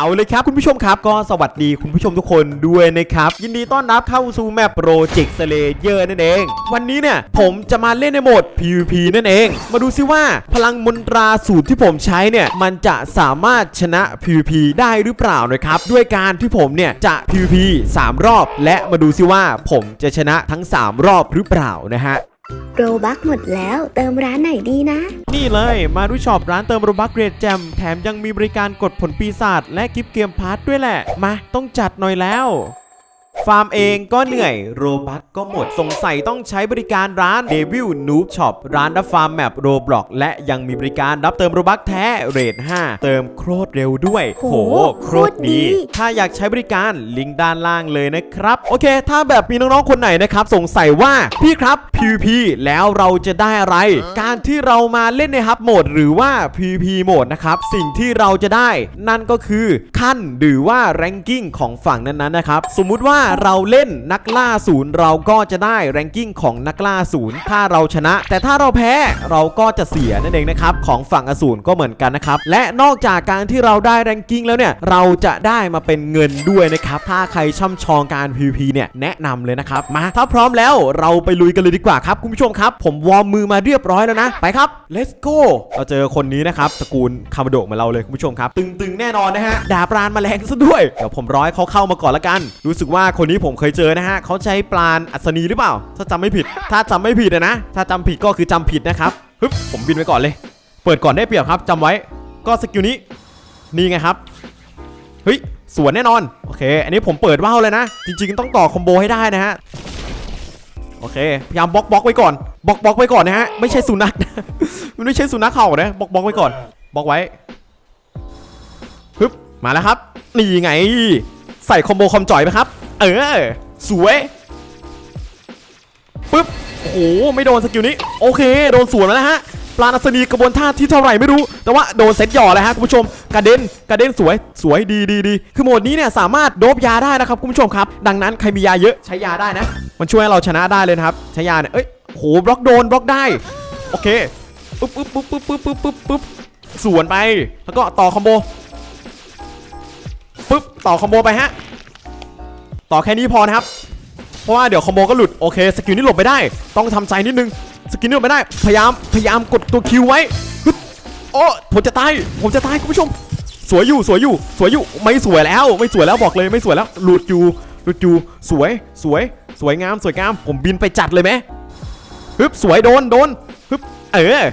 เอาเลยครับคุณผู้ชมครับก็สวัสดีคุณผู้ชมทุกคนด้วยนะครับ ยินดีต้อนรับเข้าสู่แมปโปรเจกต์สเลเยอร์นั่นเอง วันนี้เนี่ยผมจะมาเล่นในโหมด PVP นั่นเอง มาดูซิว่าพลังมนตราสูตรที่ผมใช้เนี่ยมันจะสามารถชนะ PVP ได้หรือเปล่านะครับ ด้วยการที่ผมเนี่ยจะ PVP 3 รอบ และมาดูซิว่าผมจะชนะทั้ง 3 รอบหรือเปล่านะฮะ โรบักหมดแล้ว เติมร้านไหนดีนะ นี่เลยมาดูช็อปร้านเติมโรบัคเกรดแจมแถมยังมีบริการกดผลปีศาจและกิฟเกมพาร์ทด้วยแหละ มาต้องจัดหน่อยแล้ว ฟาร์มเองก็เหนื่อยโรบัคก็หมดสงสัยต้องใช้บริการร้าน Devil Noob Shop ร้านรับฟาร์มแมปโรบล็อกและยังมีบริการรับเติมโรบัคแท้เรท5 เติมโคตรเร็วด้วย โหโคตรโคตรดีดี ถ้าอยากใช้บริการลิงก์ด้านล่างเลยนะครับ โอเค ถ้าแบบมีน้องๆคนไหนนะครับ สงสัยว่าพี่ครับ PVP แล้วเราจะได้อะไร การที่เรามาเล่นในฮับโหมดหรือว่า PVP โหมดนะครับสิ่งที่เราจะได้ นั่นก็คือขั้นหรือว่า ranking ของฝั่งนั้นๆนะครับสมมุติว่าเราเล่นนักล่าศูนย์เราก็จะได้ ranking ของนักล่าศูนย์ถ้าเราชนะ แต่ถ้าเราแพ้เราก็จะเสียนั่นเองนะครับของฝั่งอสูรก็เหมือนกันนะครับและนอกจากการที่เราได้ ranking แล้วเนี่ยเราจะได้มาเป็นเงินด้วยนะครับถ้าใครช่ำชองการ PVP เนี่ยแนะนำเลยนะครับมาถ้าพร้อมแล้วเราไปลุยกันเลยดีกว่าครับคุณผู้ชมครับ ผมวอร์มมือมาเรียบร้อยแล้วนะ ไปครับ let's go เราเจอคนนี้นะครับตระกูลคามาโดะมาเราเลยคุณผู้ชมครับ ตึงๆแน่นอนนะฮะดาบราณแมลงซะด้วยเดี๋ยวผมร้อยเขาเข้ามาก่อนละกัน รู้สึกว่าคนนี้ผมเคยเจอนะฮะเขาใช้ปราอัศนีหรือเปล่า ถ้าจำไม่ผิด ถ้าจำไม่ผิดนะ ถ้าจำผิดก็คือจำผิดนะครับฮึบผมบินไปก่อนเลย เปิดก่อนได้เปรียบครับจำไว้ ก็สกิลนี้ นี่ไงครับ เฮ้ย สวนแน่นอน โอเค อันนี้ผมเปิดว่าวเลยนะ จริง ๆ ต้องต่อคอมโบให้ได้นะฮะ โอเค พยายามบล็อกบล็อกไว้ก่อน บล็อกบล็อกไว้ก่อนนะฮะ ไม่ใช่สุนัขนะ มันไม่ใช่สุนัขเห่านะ บล็อกบล็อกไว้ก่อน บล็อกไว้ฮึบมาแล้วครับ นี่ไง ใส่คอมโบคอมจ่อยไหมครับ เออ สวยปึ๊บโอ้โหไม่โดนสกิลนี้ โอเค โดนสวนมาแล้วฮะปลานัสนีกระบวนท่าที่เท่าไหร่ไม่รู้ แต่ว่าโดนเซตหย่อเลยฮะคุณผู้ชมกระเด็นกระเด็นสวยสวยดีดีดีคือโหมดนี้เนี่ยสามารถโดบยาได้นะครับคุณผู้ชมครับ ดังนั้นใครมียาเยอะใช้ยาได้นะ มันช่วยให้เราชนะได้เลยนะครับใช้ยาเนี่ยเอ้ยโหบล็อกโดนบล็อกได้โอเคปึ๊บปึ๊บปึ๊บปึ๊บปึ๊บปึ๊บปึ๊บปึ๊บสวนไปแล้วก็ต่อคอมโบปึ๊บต่อคอมโบไปฮะ ต่อแค่นี้พอนะครับ เพราะว่าเดี๋ยวคอมโบก็หลุดโอเคสกิลนี้หลบไม่ได้ ต้องทำใจนิดนึงสกิลนี้หลบไม่ได้พยายามพยายามกดตัวคิวไว้โอ้ผมจะตายผมจะตายคุณผู้ชม สวยอยู่สวยอยู่สวยอยู่ไม่สวยแล้ว ไม่สวยแล้วบอกเลยไม่สวยแล้วหลุดอยู่หลุดอยู่สวยสวย สวยงามสวยงามผมบินไปจัดเลยไหมฮึบสวยโดนโดนฮึบเออ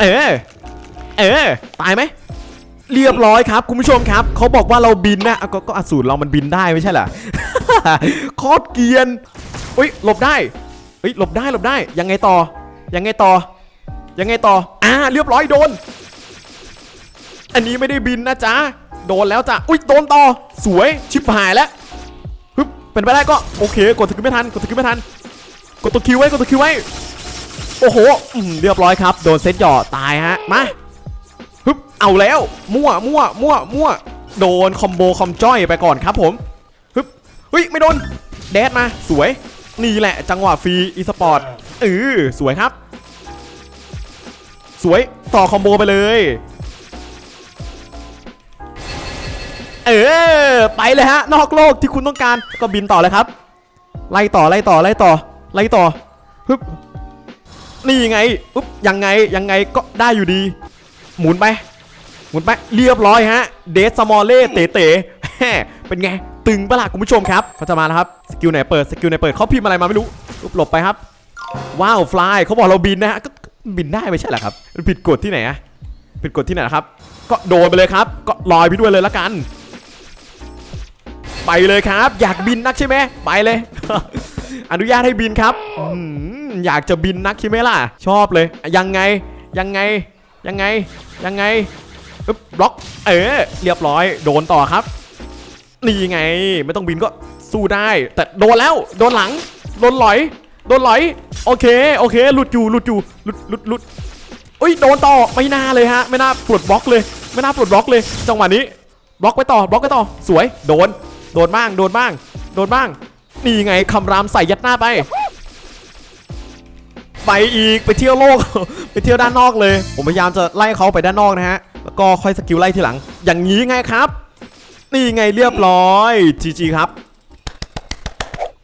เออเออตายไหม เรียบร้อยครับคุณผู้ชมครับเขาบอกว่าเราบินนะก็ก็อสูรเรามันบินได้ไม่ใช่เหรอ โคตรเกรียนอุ้ยหลบได้เฮ้ยหลบได้หลบได้ยังไงต่อ ยังไงต่อ ยังไงต่ออ่าเรียบร้อยโดน อันนี้ไม่ได้บินนะจ๊ะโดนแล้วจ้ะอุ้ยโดนต่อสวยชิบหายแล้วฮึบเป็นไปได้ก็โอเค กดสกิลไม่ทันกดสกิลไม่ทัน กดตัวคิวไว้กดตัวคิวไว้โอ้โหเรียบร้อยครับ โดนเซตหย่อตายฮะมา ฮึบเอาแล้ว มั่วมั่วมั่วมั่วโดนคอมโบคอมจ้อยไปก่อนครับผมฮึบเฮ้ยไม่โดนแดดมาสวย นี่แหละจังหวะฟรีอีสปอร์ตเออสวยครับ สวยต่อคอมโบไปเลย เออไปเลยฮะ นอกโลกที่คุณต้องการก็บินต่อเลยครับ ไล่ต่อไล่ต่อไล่ต่อไล่ต่อฮึบนี่ไง อุ๊บยังไงยังไงก็ได้อยู่ดี หมุนไป หมุนไป เรียบร้อยฮะ เดสมอลเล่เต๋เต๋เป็นไง ตึงปะล่ะคุณผู้ชมครับเขาจะมาแล้วครับ สกิลไหนเปิด สกิลไหนเปิดเขาพิมพ์อะไรมาไม่รู้หลบไปครับ ว้าว ฟลายเขาบอกเราบินนะฮะ ก็บินได้ไม่ใช่เหรอครับ ผิดกฎที่ไหนอะผิดกฎที่ไหนนะครับ ก็โดนไปเลยครับ ก็ลอยไปด้วยเลยละกัน ไปเลยครับ อยากบินนักใช่ไหมไปเลย อนุญาตให้บินครับ อยากจะบินนักใช่ไหมล่ะ ชอบเลย ยังไง ยังไง ยังไงยังไงอึ๊บบล็อกเออเรียบร้อย โดนต่อครับ นี่ไงไม่ต้องบินก็สู้ได้ แต่โดนแล้วโดนหลังโดนหลอย โดนหลอย โอเคโอเคหลุดอยู่หลุดอยู่หลุดหลุดหลุดอุ้ยโดนต่อไม่น่าเลยฮะ ไม่น่าปลดบล็อกเลย ไม่น่าปลดบล็อกเลย จังหวะนี้บล็อกไปต่อบล็อกไปต่อสวย โดน โดนบ้าง โดนบ้าง โดนบ้าง นี่ไงคำรามใส่ยัดหน้าไป ไปอีกไปเที่ยวโลก ไปเที่ยวด้านนอกเลย ผมพยายามจะไล่เขาไปด้านนอกนะฮะ แล้วก็ค่อยสกิลไล่ทีหลัง อย่างนี้ไงครับ นี่ไงเรียบร้อยจีจีครับ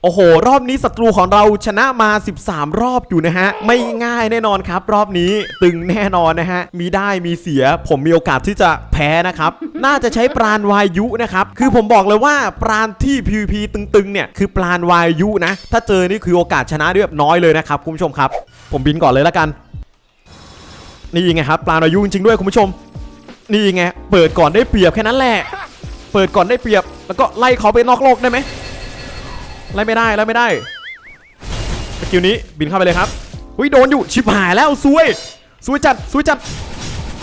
โอ้โห รอบนี้ศัตรูของเราชนะมา 13 รอบอยู่นะฮะ ไม่ง่ายแน่นอนครับ รอบนี้ตึงแน่นอนนะฮะ มีได้มีเสีย ผมมีโอกาสที่จะแพ้นะครับ น่าจะใช้ปราณวายุนะครับ คือผมบอกเลยว่าปราณที่ PVP ตึงๆเนี่ยคือปราณวายุนะ ถ้าเจอนี่คือโอกาสชนะเรียแบบน้อยเลยนะครับคุณผู้ชมครับ ผมบินก่อนเลยละกัน นี่ไงครับปราณวายุจริงด้วยคุณผู้ชม นี่ไงเปิดก่อนได้เปรียบแค่นั้นแหละ เปิดก่อนได้เปรียบ แล้วก็ไล่เขาไปนอกโลกได้ไหมไล่ไม่ได้ไล่ไม่ได้สกิลนี้บินเข้าไปเลยครับอุ้ยโดนอยู่ชิบหายแล้วซวยซวยจัดซวยจัด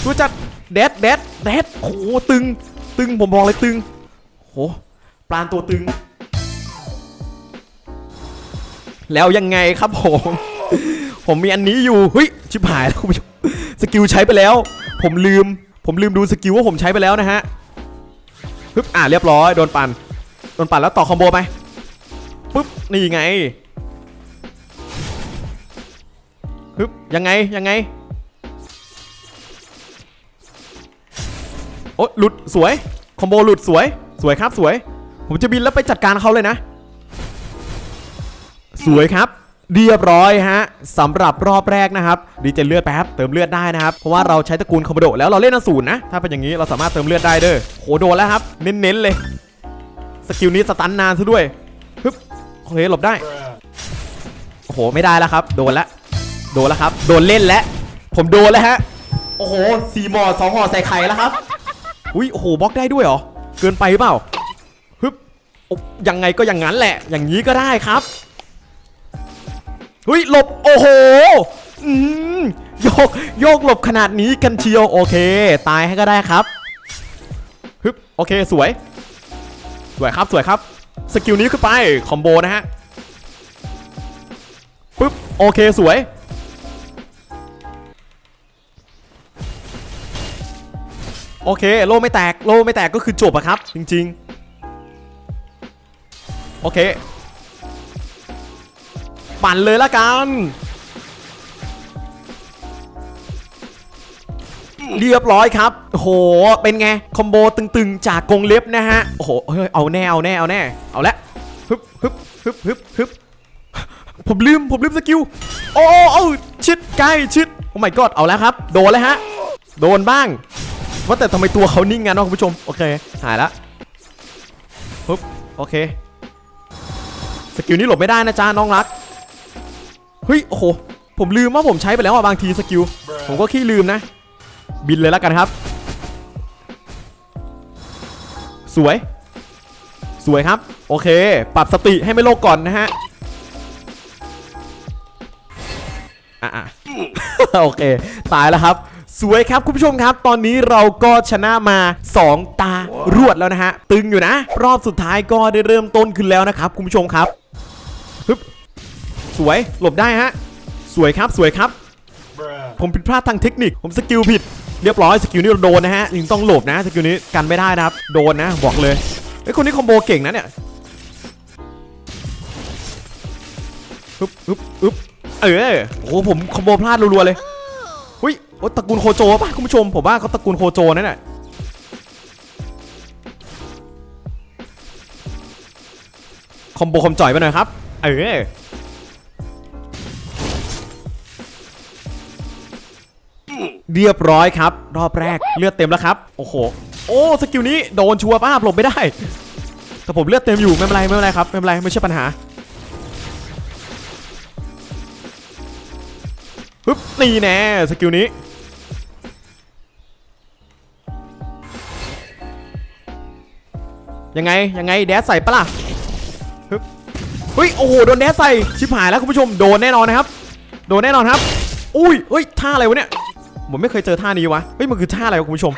ซวยจัดแดดแดดแดดโอ้โหตึง ตึงผมบอกเลยตึงโหปลานตัวตึง แล้วยังไงครับผม ผมมีอันนี้อยู่เฮ้ยชิบหายแล้วคุณผู้ชมสกิลใช้ไปแล้ว ผมลืม ผมลืมดูสกิลว่าผมใช้ไปแล้วนะฮะปึ๊บอ่าเรียบร้อยโดนปั่นโดนปั่นแล้วต่อคอมโบไปปุ๊บนี่ไงปึ๊บยังไงยังไงโอ้หลุดสวยคอมโบหลุดสวยสวยครับสวย ผมจะบินแล้วไปจัดการเขาเลยนะ สวยครับ เรียบร้อยฮะสำหรับรอบแรกนะครับดีเจเลือดแป๊บเติมเลือดได้นะครับเพราะว่าเราใช้ตระกูลคอมโบโดแล้วเราเล่นอสูรนะถ้าเป็นอย่างนี้เราสามารถเติมเลือดได้เด้อโหโดนแล้วครับเน้นๆเลยสกิลนี้สตันนานซะด้วยฮึบโอเคหลบได้โอ้โหไม่ได้แล้วครับ โดนแล้วโดนแล้วครับ โดนเล่นแล้วผมโดนแล้วฮะโอ้โหสี่หมอสองห่อใส่ไข่แล้วครับอุ้ยโอ้โหบล็อกได้ด้วยเหรอเกินไปหรือเปล่าฮึบยังไงก็อย่างนั้นแหละ อย่างนี้ก็ได้ครับ เฮ้ยหลบโอ้โหอืมโยกโยกหลบขนาดนี้กันเชียวโอเค ตายให้ก็ได้ครับฮึบโอเคสวย สวยครับสวยครับ สกิลนี้ขึ้นไปคอมโบนะฮะปึ๊บโอเคสวยโอเคโลไม่แตกโลไม่แตกก็คือจบอะครับ จริง ๆ โอเค ปั่นเลยละกันเรียบร้อยครับโอ้โหเป็นไง คอมโบตึงๆ จากกรงเล็บนะฮะ โอ้โหเฮ้ยเอาแน่ เอาแน่ เอาแน่ เอาละฮึบฮึบฮึบฮึบฮึบผมลืม ผมลืมสกิลโอ้โอ้โอ้ชิดใกล้ชิด โอ้ my god เอาแล้วครับ โดนแล้วฮะ โดนบ้าง ว่าแต่ทำไมตัวเขานิ่งงั้นวะคุณผู้ชม โอเค หายละฮึบโอเค สกิลนี้หลบไม่ได้นะจ๊ะน้องรัก เฮ้ย โอ้โห ผมลืมว่าผมใช้ไปแล้วอะบางทีสกิล ผมก็ขี้ลืมนะ บินเลยแล้วกันครับ สวย สวยครับ โอเค ปรับสติให้ไม่โลกก่อนนะฮะอะอะโอเค ตายแล้วครับสวยครับคุณผู้ชมครับ ตอนนี้เราก็ชนะมา 2 ตารวดแล้วนะฮะ ตึงอยู่นะ รอบสุดท้ายก็ได้เริ่มต้นขึ้นแล้วนะครับคุณผู้ชมครับฮึบ สวยหลบได้ฮะ สวยครับสวยครับ ผมผิดพลาดทางเทคนิค ผมสกิลผิด เรียบร้อยสกิลนี้เราโดนนะฮะยิงต้องหลบนะสกิลนี้กันไม่ได้นะครับ โดนนะบอกเลยไอ้ยคนนี้คอมโบเก่งนะเนี่ยฮึบฮึบฮึบเออโอ้โหผมคอมโบพลาดรัวๆเลยหุ้ยโอ้ตระกูลโคโจป่ะคุณผู้ชมผมว่าเขาตระกูลโคโจนั่นแหละคอมโบคอมจ่อยไปหน่อยครับ เออ เรียบร้อยครับ รอบแรกเลือดเต็มแล้วครับ โอ้โห โอ้สกิลนี้โดนชัวร์ป้าหลบไม่ได้ แต่ผมเลือดเต็มอยู่ไม่เป็นไรไม่เป็นไรครับไม่เป็นไรไม่ใช่ปัญหาปึ๊บนี่แน่สกิลนี้ยังไงยังไงแดดใส่ปะล่ะปึ๊บเฮ้ยโอ้โหโดนแดดใส่ชิบหายแล้วคุณผู้ชมโดนแน่นอนนะครับ โดนแน่นอนครับ อุ้ยเฮ้ยท่าอะไรวะเนี่ย ผมไม่เคยเจอท่านี้วะ เฮ้ยมันคือท่าอะไรคุณผู้ชม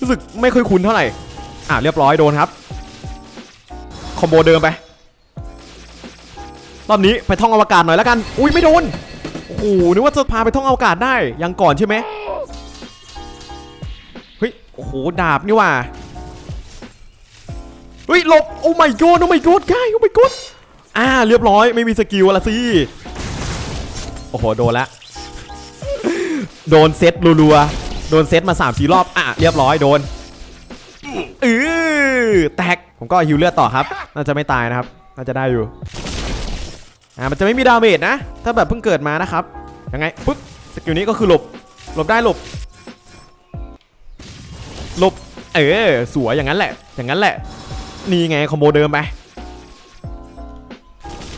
รู้สึกไม่เคยคุ้นเท่าไหร่ อะเรียบร้อยโดนครับ คอมโบเดิมไป รอบนี้ไปท่องอวกาศหน่อยแล้วกัน อุ้ยไม่โดน โอ้โหนึกว่าจะพาไปท่องอวกาศได้ ยังก่อนใช่ไหมเฮ้ย โอ้โหดาบนี่ว่าเฮ้ยหลบ โอ้ my god โอ้ my god ง่ายโอ้ my god อ่า เรียบร้อยไม่มีสกิลละสิ โอ้โห โดนละ โดนเซตรัวๆ โดนเซตมา3ามสี่รอบ อะ เรียบร้อยโดนอือแตก ผมก็ฮิวเลือดต่อครับ น่าจะไม่ตายนะครับ น่าจะได้อยู่ อ่า มันจะไม่มีดาเมจนะ ถ้าแบบเพิ่งเกิดมานะครับ ยังไง ปึ๊บ สกิลนี้ก็คือหลบ หลบได้หลบ หลบ เออ สวยอย่างนั้นแหละ อย่างนั้นแหละ นี่ไงคอมโบเดิมไป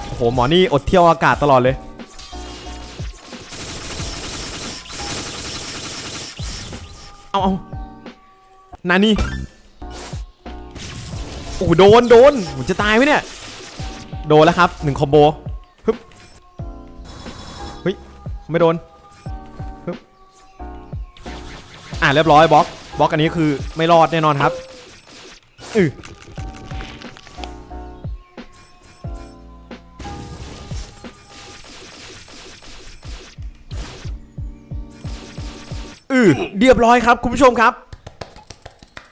โอ้โห หมอนี่อดเที่ยวอากาศตลอดเลย เอาเอานานี่โอ้โหโดนโดนผมจะตายไหมเนี่ย โดนแล้วครับหนึ่งคอมโบฮึบเฮ้ยไม่โดนฮึบอะเรียบร้อยบล็อกบล็อกอันนี้คือไม่รอดแน่นอนครับอือ อือเรียบร้อยครับคุณผู้ชมครับ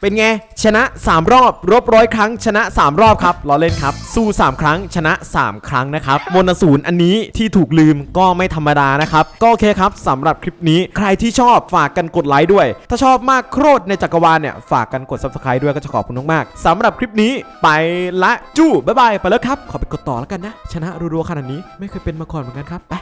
เป็นไง ชนะ 3 รอบรบร้อยครั้ง ชนะ 3 รอบครับล้อเล่นครับ สู้ 3 ครั้ง ชนะ 3 ครั้งนะครับมนสูนอันนี้ที่ถูกลืมก็ไม่ธรรมดานะครับ ก็โอเคครับสำหรับคลิปนี้ใครที่ชอบฝากกันกดไลค์ด้วย ถ้าชอบมากโคตรในจักรวาลเนี่ยฝากกันกด subscribe ด้วยก็จะขอบคุณมากๆสำหรับคลิปนี้ไปละจู้บ๊ายบายไปแล้วครับขอไปกดต่อแล้วกันนะ ชนะรัวๆขนาดนี้ไม่เคยเป็นมาก่อนเหมือนกันครับไป